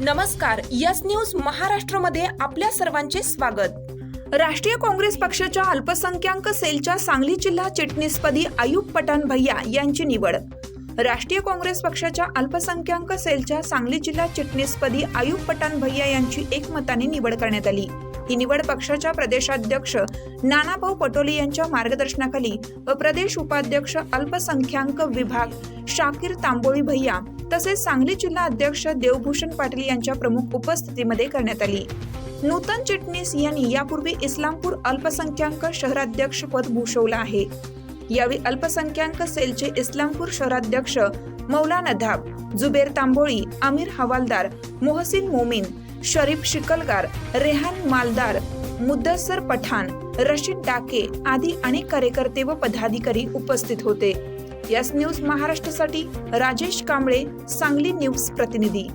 नमस्कार yes news महाराष्ट्रमध्ये आपल्या सर्वांचे स्वागत. राष्ट्रीय काँग्रेस पक्षाच्या अल्पसंख्याक सेलच्या सांगली जिल्हा चिटणीसपदी आयुब पठाण भैया यांची निवड. राष्ट्रीय काँग्रेस पक्षाच्या अल्पसंख्याक सेलच्या सांगली जिल्हा चिटणीसपदी आयुब पठाण भैया यांची एकमताने निवड करण्यात आली. ही निवड पक्षाच्या प्रदेशाध्यक्ष नानाभाऊ पटोले यांच्या मार्गदर्शनाखाली व प्रदेश उपाध्यक्ष अल्पसंख्याक विभाग शाकीर तांबोळी भैया तसेच सांगली जिल्हा अध्यक्ष देवभूषण पाटील यांच्या प्रमुख उपस्थितीमध्ये करण्यात आली. नूतन चिटणीस यांनी यापूर्वी इस्लामपूर अल्पसंख्याक शहराध्यक्ष पद भूषवलं आहे. यावेळी अल्पसंख्याक सेलचे इस्लामपूर शहराध्यक्ष मौलाना धाब जुबेर तांबोळी आमिर हवालदार मोहसिन मोमीन शरीफ शिकलगार रेहान मालदार मुद्दसर पठाण रशीद डाके आदी अनेक कार्यकर्ते व पदाधिकारी उपस्थित होते. यस न्यूज महाराष्ट्रासाठी राजेश कांबळे सांगली न्यूज प्रतिनिधी.